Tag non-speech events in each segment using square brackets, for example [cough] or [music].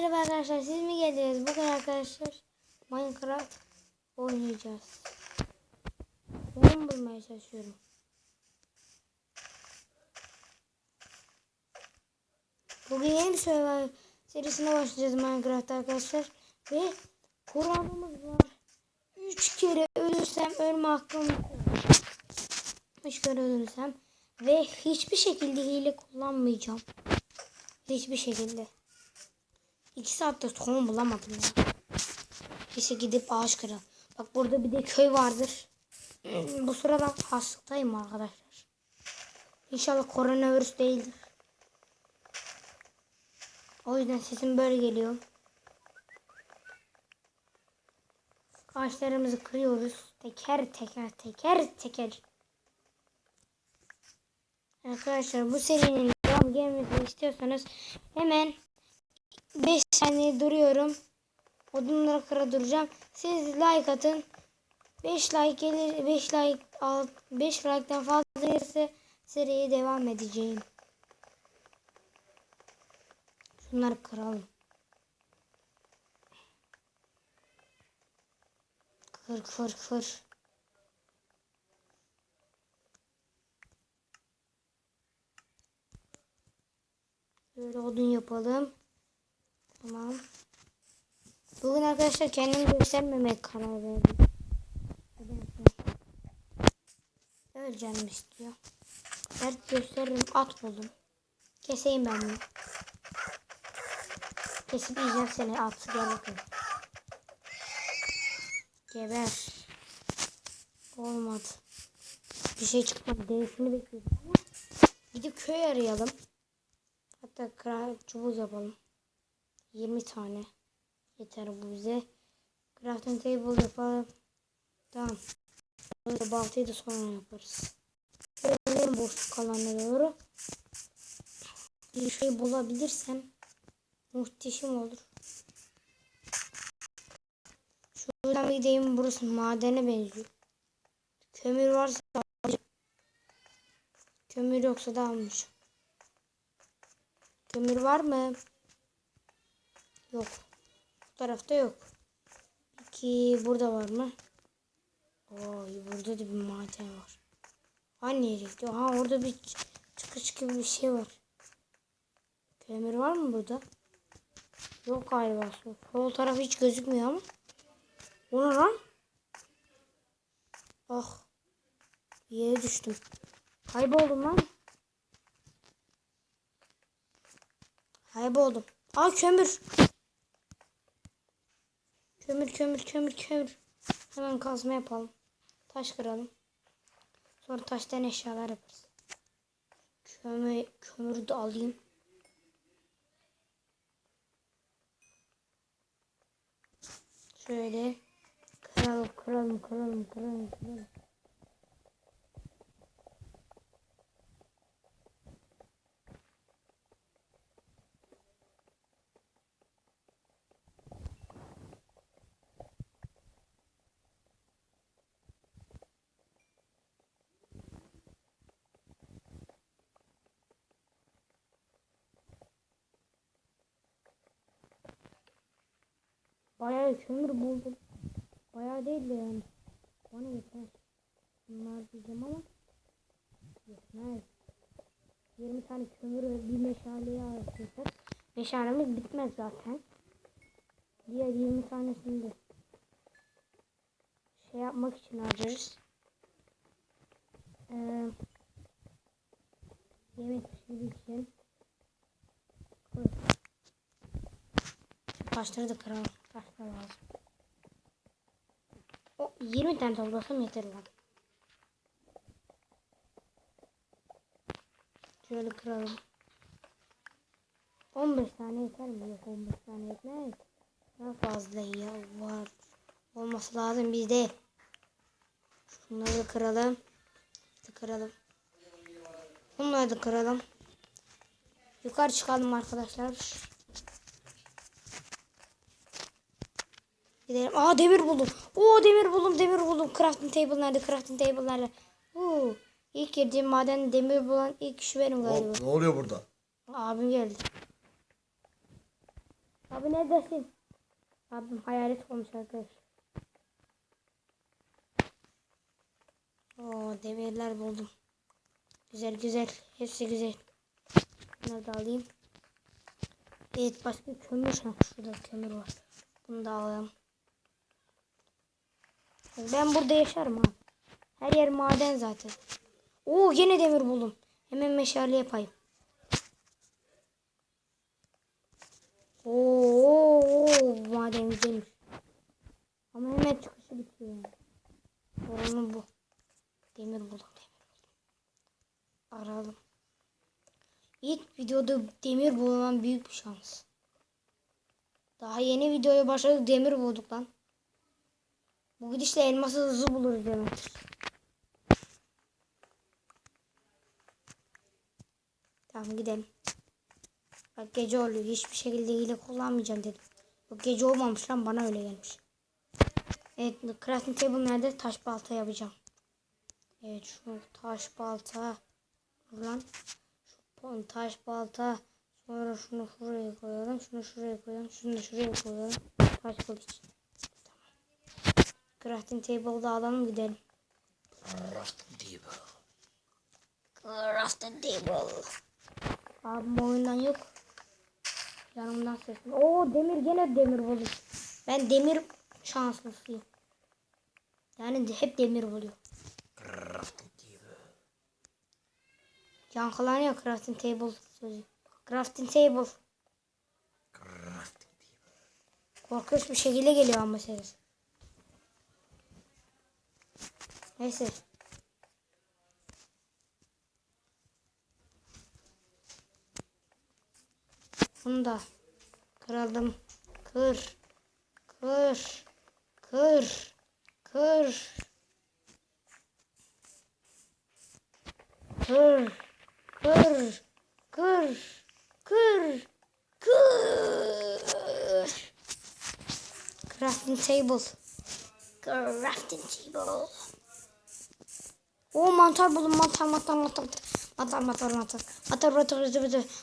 Merhaba arkadaşlar siz mi geldiniz? Bugün arkadaşlar Minecraft oynayacağız. Oyun bulmaya çalışıyorum. Bugün yeni bir Survival serisine başlayacağız Minecraft arkadaşlar. Ve kuralımız var. 3 kere ölürsem ölme hakkım yok. 3 kere ölürsem ve hiçbir şekilde hile kullanmayacağım. Hiçbir şekilde. İki saatte tohum bulamadım ya. Neyse gidip ağaç kıralım. Bak burada bir de köy vardır. Bu sırada hastayım arkadaşlar. İnşallah koronavirüs değildir. O yüzden sesim böyle geliyor. Ağaçlarımızı kırıyoruz. Teker teker teker teker. Arkadaşlar bu serinin devam gelmesini istiyorsanız hemen 5 saniye duruyorum. Odunları kıra duracağım. Siz like atın. 5 like gelir 5 like al 5 like'tan fazla gelirse seriye devam edeceğim. Şunları kıralım. Kır kır kır. Böyle odun yapalım. Tamam. Bugün arkadaşlar kendimi göstermemeye karar verdim. Canım istiyor. Dert gösteririm at buldum. Keseyim ben bunu. Kesip yiyeceğim seni at. Gel bakayım. Geber. Olmadı. Bir şey çıkmadı. Derisini bekliyordum ama. Gidip köy arayalım. Hatta kral çubuk yapalım. 20 tane. Yeter bu bize. Crafting table yapalım. Tamam. Böyle baltayı da sonra yaparız. Böyle boşluk alanına doğru. Bir şey bulabilirsem muhteşem olur. Şuradan bir gideyim burası madene benziyor. Kömür varsa alacağım. Kömür yoksa da almayacağım. Kömür var mı? Yok. Bu tarafta yok. Peki burada var mı? Oy burada da bir maden var. Hani yere gidiyor? Ha orada bir çıkış gibi bir şey var. Kömür var mı burada? Yok galiba. Sol, taraf hiç gözükmüyor ama. O ne lan? Ah. Yere düştüm. Kayboldum lan. Kayboldum. Aa kömür. Kömür kömür kömür kömür. Hemen kazma yapalım. Taş kıralım. Sonra taştan eşyalar yaparız. Kömür, kömürü de alayım. Şöyle kıralım kıralım kıralım kıralım kıralım. Bayağı kömür buldum. Bayağı değil de yani. Bana yeter. Bunlar diyeceğim ama yetmez. 20 tane kömür ve bir meşaleye ayırtırsak meşalemiz bitmez zaten. Diğer 20 tanesini de şey yapmak için harcarız. Ee, yemek pişirdiği için. Taşları da kıralım. Taşlar lazım. O 20 tane toplasam yeter lan. Şöyle kıralım. 15 tane yeter mi? Yok 15 tane yetmez. Daha fazla ya var. Olması lazım bizde. Şunları da kıralım. İşte kıralım. Bunları da kıralım. Yukarı çıkalım arkadaşlar. Gidelim. Aa demir buldum. Oo demir buldum, demir buldum. Crafting table nerede? Crafting table nerede? Oo. İlk girdiğim maden demir bulan ilk kişi benim galiba. Hop, ne oluyor burada? Abim geldi. Abi neredesin? Abim hayalet olmuş arkadaşlar. Oo demirler buldum. Güzel güzel. Hepsi güzel. Bunları da alayım. Evet başka kömür. Şurada kömür var. Bunu da alalım. Ben burada yaşarım abi. Her yer maden zaten. Oo yine demir buldum. Hemen meşale yapayım. Oo, oo, maden güzelmiş. Ama hemen çıkışı bitiyor. Sorunu bu. Demir buldum demir buldum. Aralım. İlk videoda demir bulmam büyük bir şans. Daha yeni videoya başladık demir bulduk lan. Bu gidişle elması hızlı buluruz demektir. Tamam gidelim. Bak gece oluyor. Hiçbir şekilde hile kullanmayacağım dedim. Yok gece olmamış lan bana öyle gelmiş. Evet crafting table nerede? Taş balta yapacağım. Evet şu taş balta. Lan. Şu taş balta. Sonra şunu şuraya koyalım. Şunu şuraya koyalım. Şunu şuraya koyalım. Taş kılıç. Tamam. Crafting table'da alalım gidelim. Crafting table. Crafting table. Abim oyundan yok. Yanımdan sesli. Oo demir gene demir buldum. Ben demir şanslısıyım. Yani de- hep demir buluyor. Crafting table. Yankılanıyor crafting table sözü. Crafting table. Crafting table. Korkunç bir şekilde geliyor ama ses. Neyse. Bunu da kıralım. Kır. Kır. Kır. Kır. Kır. Kır. Kır. Kır. Kır. Crafting table. Crafting table. O mantar buldum mantar mantar mantar mantar mantar mantar mantar mantar mantar mantar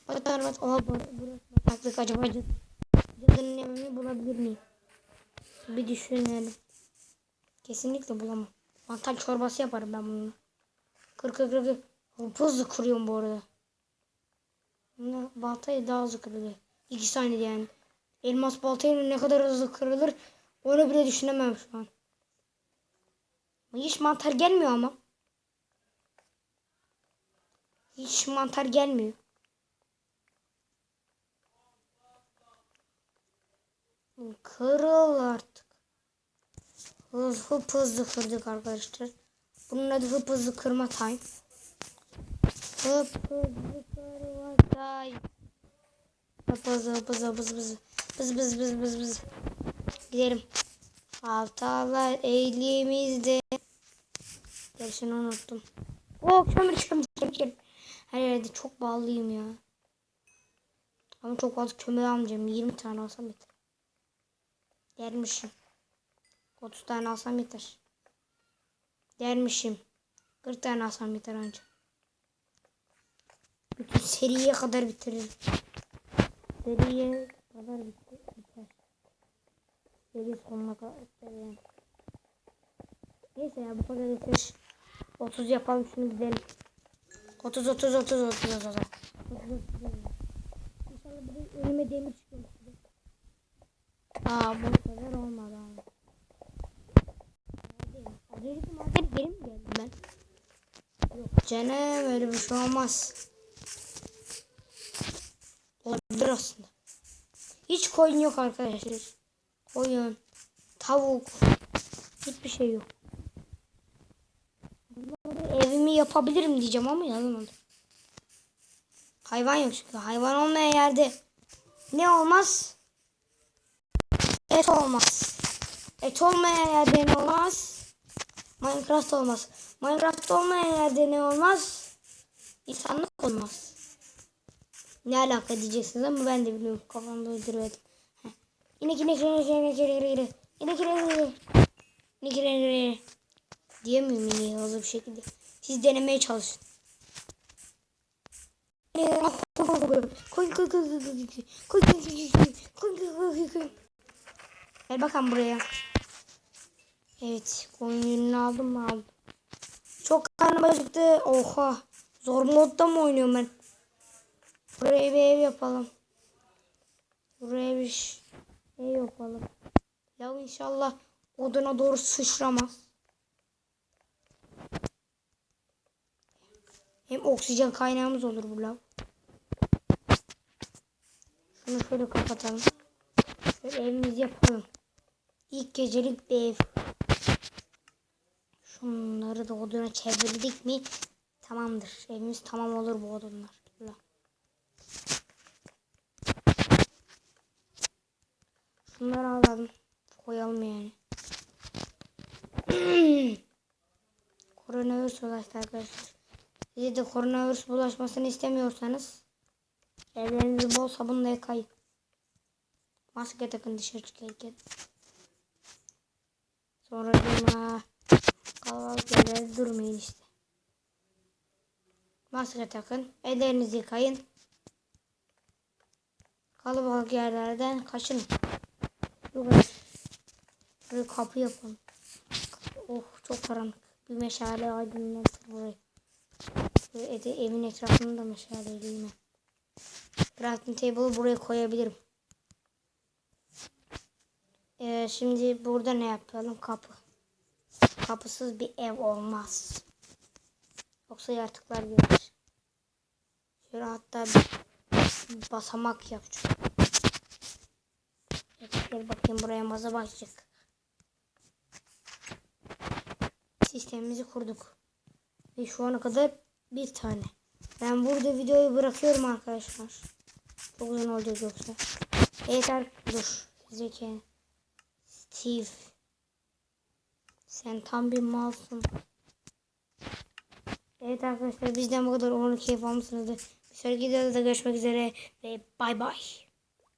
mantar mantar Oha bu- burası bataklık acaba cadı- cadının evini bulabilir miyim? Bir düşünelim. Kesinlikle bulamam. Mantar çorbası yaparım ben bununla. Kır kır kır kır. Hızlı kırıyorum bu arada. Bunda baltayı daha hızlı kırılıyor. İki saniyede yani. Elmas baltayla ne kadar hızlı kırılır onu bile düşünemem şu an. Hiç mantar gelmiyor ama. Hiç mantar gelmiyor. Kırıl artık. Hıp hızlı kırdık arkadaşlar. Bunun adı hıp hızlı kırma time. Hıp hızlı kırma time. Hıp hızlı hıp hızlı hıp hızlı. Bız bız bız bız bız. Gidelim. Haftalar elimizde. Gerisini unuttum. Oh kömür kömür kömür. Her yerde çok bağlıyım ya. Ama çok fazla kömür almayacağım. 20 tane alsam yeter. Dermişim. 30 tane alsam yeter. Dermişim. 40 tane alsam yeter anca. Bütün seriye kadar bitiririm. Seriye kadar bitti, biter. Seri sonuna kadar biter. Neyse ya bu kadar yeter. 30 yapalım şunu gidelim. 30 30 30 30 30 30 İnşallah bir önüme demir çıkıyor. Aa bu sefer olmadı abi. Az önceki madem geri mi geldim ben? Yok canım öyle bir şey olmaz. Olabilir aslında. Hiç koyun yok arkadaşlar. Koyun, tavuk, hiçbir şey yok. Evimi yapabilirim diyeceğim ama yazmadım. Hayvan yok çünkü. Hayvan olmayan yerde ne olmaz? Et olmaz. Et olmayan yerde ne olmaz? Minecraft olmaz. Minecraft olmayan yerde ne olmaz? İnsanlık olmaz. Ne alaka diyeceksiniz ama ben de biliyorum. Kafamda uyduruverdim. Heh. İnek inek inek inek inek inek inek inek inek inek inek inek diyemiyorum yine hızlı bir şekilde. Siz denemeye çalışın. Koy koy koy koy koy koy koy koy koy koy koy koy Gel bakalım buraya. Evet koyun yününü aldım aldım. Çok karnım acıktı. Oha. Zor modda mı oynuyorum ben? Buraya bir ev yapalım. Buraya bir ş- ev yapalım. Ya inşallah oduna doğru sıçramaz. Hem oksijen kaynağımız olur bu lav. Şunu şöyle kapatalım. Şöyle evimizi yapalım. İlk gecelik bir ev. Şunları da oduna çevirdik mi tamamdır. Evimiz tamam olur bu odunlar. Şunları alalım. Koyalım yani. [clears throat] koronavirüs bulaştı arkadaşlar. Size de koronavirüs bulaşmasını istemiyorsanız ellerinizi bol sabunla yıkayın. Maske takın dışarı çıkarken. Sonra cuma kalabalık yerlerde durmayın işte. Maske takın. Ellerinizi yıkayın. Kalabalık yerlerden kaçın. Buraya, kapı yapalım. Oh çok karanlık. Bir meşale aydınlatır burayı. Böyle ede, evin etrafını da meşaleliyim ben. Crafting table'ı buraya koyabilirim. Ee, şimdi burada ne yapalım? Kapı. Kapısız bir ev olmaz. Yoksa yaratıklar gelir. Şöyle hatta bir basamak yapacağım. Gel bakayım buraya masa başlayacak. Sistemimizi kurduk. Ve şu ana kadar bir tane. Ben burada videoyu bırakıyorum arkadaşlar. Çok uzun olacak yoksa. Evet dur. Zeki. Steve. Sen tam bir malsın. Evet arkadaşlar bizden bu kadar umarım keyif almışsınızdır. Bir sonraki videoda görüşmek üzere ve bay bay.